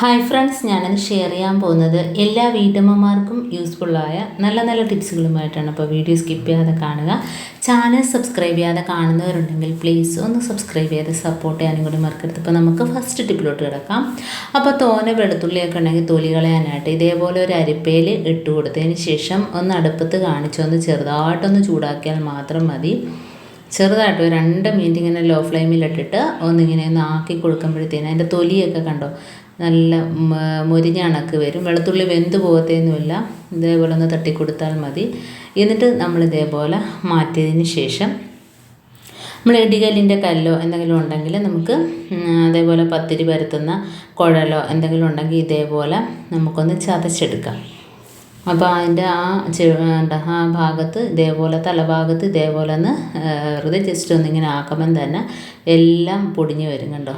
Hi friends ഞാനത് share ചെയ്യാൻ പോകുന്നത് എല്ലാ വീട്ടമ്മമാർക്കും യൂസ്ഫുള്ളായ നല്ല നല്ല ടിപ്സുകളുമായിട്ടാണ് അപ്പോൾ വീഡിയോ സ്കിപ്പ് ചെയ്യാതെ കാണുക. ചാനൽ സബ്സ്ക്രൈബ് ചെയ്യാതെ കാണുന്നവരുണ്ടെങ്കിൽ പ്ലീസ് ഒന്ന് സബ്സ്ക്രൈബ് ചെയ്ത് സപ്പോർട്ട് ചെയ്യാനും കൂടി മറക്കരുത്. അപ്പോൾ നമുക്ക് ഫസ്റ്റ് ടിപ്പിലോട്ട് കിടക്കാം. അപ്പോൾ തോന വെളുത്തുള്ളിയൊക്കെ ഉണ്ടെങ്കിൽ തൊലി കളയാനായിട്ട് ഇതേപോലെ ഒരു അരിപ്പയിൽ ഇട്ട് കൊടുത്തതിന് ശേഷം ഒന്ന് അടുപ്പത്ത് കാണിച്ചൊന്ന് ചെറുതായിട്ടൊന്ന് ചൂടാക്കിയാൽ മാത്രം മതി. ചെറുതായിട്ട് രണ്ട് മിനിറ്റ് ഇങ്ങനെ ലോ ഫ്ലെയിമിലിട്ടിട്ട് ഒന്നിങ്ങനെ ഒന്ന് ആക്കി കൊടുക്കുമ്പോഴത്തേന് അതിന്റെ തൊലിയൊക്കെ കണ്ടോ? നല്ല മുരിഞ്ഞ കണക്ക് വരും. വെളുത്തുള്ളി വെന്ത് പോകത്തേന്നുമില്ല ഇതേപോലെ ഒന്ന് തട്ടി കൊടുത്താൽ മതി. എന്നിട്ട് നമ്മൾ ഇതേപോലെ മാറ്റിയതിന് ശേഷം നമ്മൾ ഇടികല്ലിന്റെ കല്ലോ എന്തെങ്കിലും ഉണ്ടെങ്കിൽ നമുക്ക് അതേപോലെ പത്തിരി പരത്തുന്ന കുഴലോ എന്തെങ്കിലും ഉണ്ടെങ്കിൽ ഇതേപോലെ നമുക്കൊന്ന് ചതച്ചെടുക്കാം. അപ്പോൾ അതിന്റെ ആ എന്താ ആ ഭാഗത്ത് ഇതേപോലെ തലഭാഗത്ത് ഇതേപോലെ ഒന്ന് വെറുതെ ജസ്റ്റ് ഒന്നിങ്ങനെ ആക്കുമ്പം തന്നെ എല്ലാം പൊടിഞ്ഞ് വരും കണ്ടോ?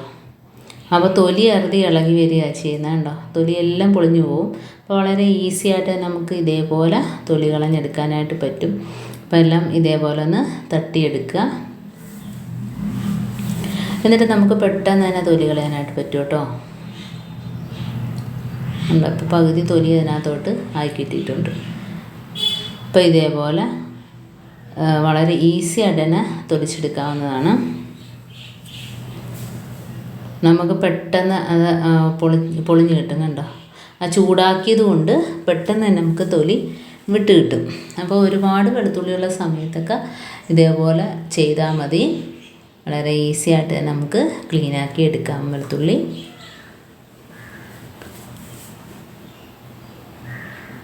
അപ്പോൾ തൊലി അറുതി ഇളകി വരിക ചെയ്യുന്നത് കണ്ടോ? തൊലി എല്ലാം പൊളിഞ്ഞു പോകും അപ്പോൾ വളരെ ഈസി ആയിട്ട് നമുക്ക് ഇതേപോലെ തൊലി കളഞ്ഞെടുക്കാനായിട്ട് പറ്റും. അപ്പോൾ എല്ലാം ഇതേപോലെ ഒന്ന് തട്ടിയെടുക്കുക. എന്നിട്ട് നമുക്ക് പെട്ടെന്ന് തന്നെ തൊലി കളയാനായിട്ട് പറ്റും കേട്ടോ. അപ്പോൾ പകുതി തൊലി അതിനകത്തോട്ട് ആയി കിട്ടിയിട്ടുണ്ട്. അപ്പോൾ ഇതേപോലെ വളരെ ഈസി ആയിട്ട് തന്നെ തൊലിച്ചെടുക്കാവുന്നതാണ്. നമുക്ക് പെട്ടെന്ന് അത് പൊളി പൊളിഞ്ഞ് കിട്ടും കണ്ടോ? ആ ചൂടാക്കിയത് കൊണ്ട് പെട്ടെന്ന് തന്നെ നമുക്ക് തൊലി വിട്ട് കിട്ടും. അപ്പോൾ ഒരുപാട് വെളുത്തുള്ളിയുള്ള സമയത്തൊക്കെ ഇതേപോലെ ചെയ്താൽ മതി. വളരെ ഈസി ആയിട്ട് നമുക്ക് ക്ലീനാക്കി എടുക്കാം വെളുത്തുള്ളി.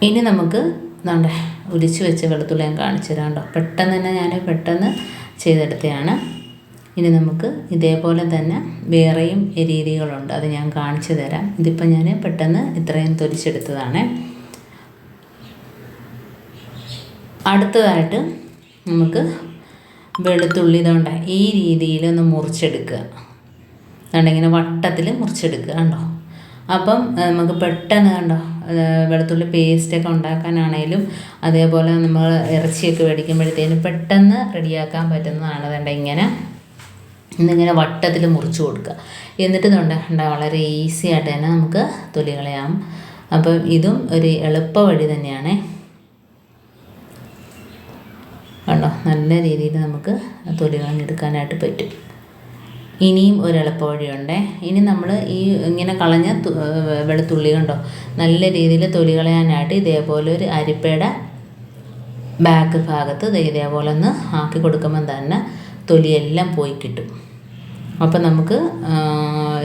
ഇനി നമുക്ക് നമ്മുടെ ഉരിച്ച് വെച്ച വെളുത്തുള്ളി ഞാൻ കാണിച്ചു തരാം കേട്ടോ പെട്ടെന്ന് തന്നെ ഞാൻ പെട്ടെന്ന് ചെയ്തെടുത്തതാണ്. ഇനി നമുക്ക് ഇതേപോലെ തന്നെ വേറെയും രീതികളുണ്ട്. അത് ഞാൻ കാണിച്ചു തരാം. ഇതിപ്പോൾ ഞാൻ പെട്ടെന്ന് ഇത്രയും തൊലിച്ചെടുത്തതാണ്. അടുത്തതായിട്ട് നമുക്ക് വെളുത്തുള്ളി ഇതുകൊണ്ട് ഈ രീതിയിൽ ഒന്ന് മുറിച്ചെടുക്കുക. അതുകൊണ്ട് ഇങ്ങനെ വട്ടത്തിൽ മുറിച്ചെടുക്കുക കണ്ടോ? അപ്പം നമുക്ക് പെട്ടെന്ന് കണ്ടോ വെളുത്തുള്ളി പേസ്റ്റൊക്കെ ഉണ്ടാക്കാനാണേലും അതേപോലെ നമ്മൾ ഇറച്ചിയൊക്കെ മേടിക്കുമ്പോഴത്തേനും പെട്ടെന്ന് റെഡിയാക്കാൻ പറ്റുന്നതാണ് അതുകൊണ്ട് ഇങ്ങനെ. ഇന്നിങ്ങനെ വട്ടത്തിൽ മുറിച്ച് കൊടുക്കുക. എന്നിട്ട് തൊണ്ട വളരെ ഈസി ആയിട്ട് തന്നെ നമുക്ക് തൊലി കളയാം. അപ്പം ഇതും ഒരു എളുപ്പ വഴി തന്നെയാണ്. കണ്ടോ? നല്ല രീതിയിൽ നമുക്ക് തൊലി കളഞ്ഞെടുക്കാനായിട്ട് പറ്റും. ഇനിയും ഒരു എളുപ്പ വഴിയുണ്ട്. ഇനി നമ്മൾ ഈ ഇങ്ങനെ കളഞ്ഞ വെളുത്തുള്ളി കണ്ടോ? നല്ല രീതിയിൽ തൊലി കളയാനായിട്ട് ഇതേപോലെ ഒരു അരിപ്പയുടെ ബാക്ക് ഭാഗത്ത് ഇതേപോലെ ഒന്ന് ആക്കി കൊടുക്കുമ്പം തന്നെ തൊലിയെല്ലാം പോയി കിട്ടും. അപ്പോൾ നമുക്ക്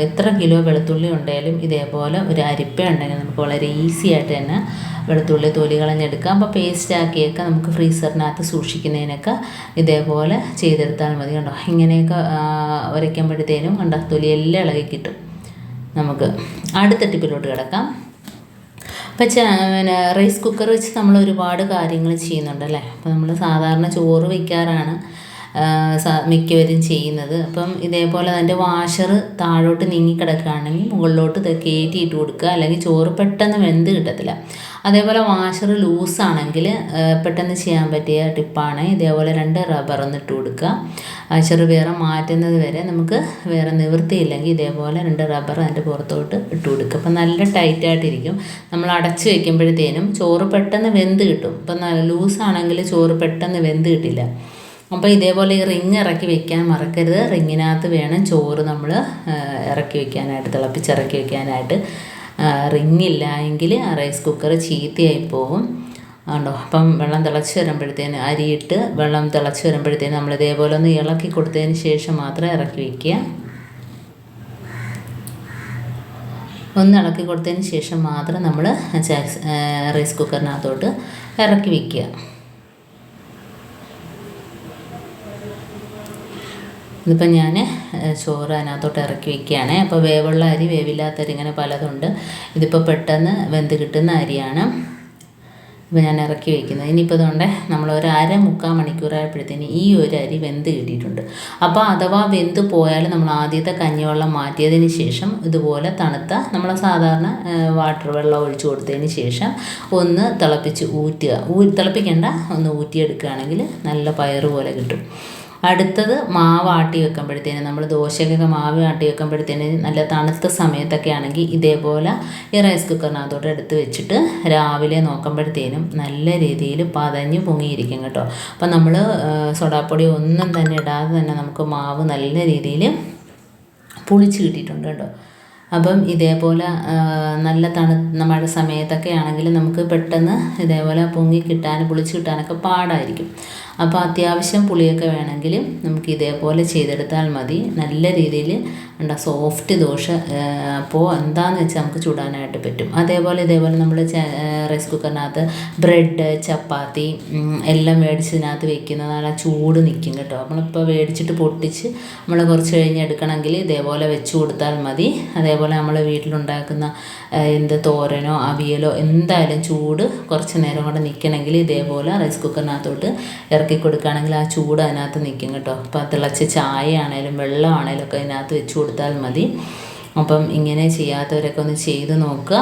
എത്ര കിലോ വെളുത്തുള്ളി ഉണ്ടെങ്കിലും ഇതേപോലെ ഒരു അരിപ്പ ഉണ്ടെങ്കിൽ നമുക്ക് വളരെ ഈസി ആയിട്ട് തന്നെ വെളുത്തുള്ളി തൊലി കളഞ്ഞെടുക്കാം. അപ്പോൾ പേസ്റ്റ് ആക്കിയൊക്കെ നമുക്ക് ഫ്രീസറിനകത്ത് സൂക്ഷിക്കുന്നതിനൊക്കെ ഇതേപോലെ ചെയ്തെടുത്താൽ മതി കണ്ടോ? ഇങ്ങനെയൊക്കെ ഉരയ്ക്കുമ്പോഴത്തേനും കണ്ടോ? തൊലിയെല്ലാം ഇളകി കിട്ടും നമുക്ക്. അടുത്ത ടിപ്പിലോട്ട് കിടക്കാം. അപ്പം പിന്നെ റൈസ് കുക്കർ വെച്ച് നമ്മൾ ഒരുപാട് കാര്യങ്ങൾ ചെയ്യുന്നുണ്ടല്ലേ? അപ്പോൾ നമ്മൾ സാധാരണ ചോറ് വയ്ക്കാറാണ്. മിക്കവരും ചെയ്യുന്നത്. അപ്പം ഇതേപോലെ അതിന്റെ വാഷർ താഴോട്ട് നീങ്ങി കിടക്കുകയാണെങ്കിൽ മുകളിലോട്ട് കയറ്റിയിട്ട് കൊടുക്കുക. അല്ലെങ്കിൽ ചോറ് പെട്ടെന്ന് വെന്ത് കിട്ടത്തില്ല. അതേപോലെ വാഷർ ലൂസാണെങ്കിൽ പെട്ടെന്ന് ചെയ്യാൻ പറ്റിയ ടിപ്പാണ് ഇതേപോലെ രണ്ട് റബ്ബർ ഒന്ന് ഇട്ട് കൊടുക്കുക. വാഷർ വേറെ മാറ്റുന്നത് വരെ നമുക്ക് വേറെ നിവൃത്തിയില്ലെങ്കിൽ ഇതേപോലെ രണ്ട് റബ്ബർ അതിന്റെ പുറത്തോട്ട് ഇട്ട് കൊടുക്കുക. അപ്പം നല്ല ടൈറ്റായിട്ടിരിക്കും നമ്മൾ അടച്ചു വെക്കുമ്പോഴത്തേനും ചോറ് പെട്ടെന്ന് വെന്ത് കിട്ടും. ഇപ്പം ലൂസാണെങ്കിൽ ചോറ് പെട്ടെന്ന് വെന്ത് കിട്ടില്ല. അപ്പോൾ ഇതേപോലെ ഈ റിങ് ഇറക്കി വെക്കാൻ മറക്കരുത്. റിങ്ങിനകത്ത് വേണം ചോറ് നമ്മൾ ഇറക്കി വെക്കാനായിട്ട് തിളപ്പിച്ചിറക്കി വെക്കാനായിട്ട്. റിങ് ഇല്ല എങ്കിൽ റൈസ് കുക്കർ ചീത്തയായി പോകും ആണ്ടോ അപ്പം വെള്ളം തിളച്ച് വരുമ്പോഴത്തേന് അരിയിട്ട് വെള്ളം തിളച്ച് വരുമ്പോഴത്തേന് നമ്മൾ ഇതേപോലെ ഒന്ന് ഇളക്കി കൊടുത്തതിന് ശേഷം മാത്രം ഇറക്കി വയ്ക്കുക ഒന്ന് ഇളക്കി കൊടുത്തതിന് ശേഷം മാത്രം നമ്മൾ റൈസ് കുക്കറിനകത്തോട്ട് ഇറക്കി വയ്ക്കുക ഇതിപ്പോൾ ഞാൻ ചോറ് അതിനകത്തോട്ട് ഇറക്കി വെക്കുകയാണ്. അപ്പോൾ വേവുള്ള അരി വേവില്ലാത്ത അരി ഇങ്ങനെ പലതുണ്ട്. ഇതിപ്പോൾ പെട്ടെന്ന് വെന്ത് കിട്ടുന്ന അരിയാണ് ഇപ്പോൾ ഞാൻ ഇറക്കി വെക്കുന്നത്. ഇനിയിപ്പോൾ ഇതുകൊണ്ട് നമ്മൾ ഒരു അര മുക്കാൽ മണിക്കൂറായപ്പോഴത്തേന് ഈ ഒരു അരി വെന്ത് കിട്ടിയിട്ടുണ്ട്. അപ്പോൾ അഥവാ വെന്ത് പോയാൽ നമ്മൾ ആദ്യത്തെ കഞ്ഞിവെള്ളം മാറ്റിയതിന് ശേഷം ഇതുപോലെ തണുത്ത നമ്മൾ സാധാരണ വാട്ടർ വെള്ളം ഒഴിച്ചു കൊടുത്തതിന് ശേഷം ഒന്ന് തിളപ്പിച്ച് ഊറ്റുക. ഊ തിളപ്പിക്കേണ്ട ഒന്ന് ഊറ്റിയെടുക്കുകയാണെങ്കിൽ നല്ല പയറ് പോലെ കിട്ടും. അടുത്തത് മാവ് ആട്ടി വെക്കുമ്പോഴത്തേന് നമ്മൾ ദോശയ്ക്കൊക്കെ മാവ് ആട്ടി വെക്കുമ്പോഴത്തേന് നല്ല തണുത്ത സമയത്തൊക്കെ ആണെങ്കിൽ ഇതേപോലെ ഈ റൈസ് കുക്കറിനകത്തോട്ട് എടുത്ത് വെച്ചിട്ട് രാവിലെ നോക്കുമ്പോഴത്തേനും നല്ല രീതിയിൽ പതഞ്ഞ് പൊങ്ങിയിരിക്കും കേട്ടോ. അപ്പം നമ്മൾ സോഡാപ്പൊടി ഒന്നും തന്നെ ഇടാതെ തന്നെ നമുക്ക് മാവ് നല്ല രീതിയിൽ പുളിച്ച് കിട്ടിയിട്ടുണ്ട് കേട്ടോ. അപ്പം ഇതേപോലെ നല്ല തണു മഴ സമയത്തൊക്കെ ആണെങ്കിൽ നമുക്ക് പെട്ടെന്ന് ഇതേപോലെ പൊങ്ങി കിട്ടാനും പുളിച്ച് കിട്ടാനൊക്കെ പാടായിരിക്കും. അപ്പോൾ അത്യാവശ്യം പുളിയൊക്കെ വേണമെങ്കിൽ നമുക്ക് ഇതേപോലെ ചെയ്തെടുത്താൽ മതി. നല്ല രീതിയിൽ എന്താ സോഫ്റ്റ് ദോശ അപ്പോൾ എന്താണെന്ന് വെച്ചാൽ നമുക്ക് ചുടാനായിട്ട് പറ്റും. അതേപോലെ ഇതേപോലെ നമ്മൾ റൈസ് കുക്കറിനകത്ത് ബ്രെഡ് ചപ്പാത്തി എല്ലാം മേടിച്ചതിനകത്ത് വെക്കുന്നതാണ് ചൂട് നിൽക്കും കേട്ടോ. നമ്മളിപ്പോൾ മേടിച്ചിട്ട് പൊട്ടിച്ച് നമ്മൾ കുറച്ച് കഴിഞ്ഞ് എടുക്കണമെങ്കിൽ ഇതേപോലെ വെച്ച് കൊടുത്താൽ മതി. അതേപോലെ നമ്മൾ വീട്ടിലുണ്ടാക്കുന്ന എന്ത് തോരനോ അവിയലോ എന്തായാലും ചൂട് കുറച്ച് നേരം കൊണ്ട് നിൽക്കണമെങ്കിൽ ഇതേപോലെ റൈസ് കുക്കറിനകത്തോട്ട് ഇറക്കി കൊടുക്കുകയാണെങ്കിൽ ആ ചൂട് അതിനകത്ത് നിൽക്കും കേട്ടോ. അപ്പോൾ തിളച്ച ചായ ആണേലും വെള്ളമാണേലും ഒക്കെ അതിനകത്ത് വെച്ച് കൊടുത്താൽ മതി. അപ്പം ഇങ്ങനെ ചെയ്യാത്തവരൊക്കെ ഒന്ന് ചെയ്ത് നോക്കുക.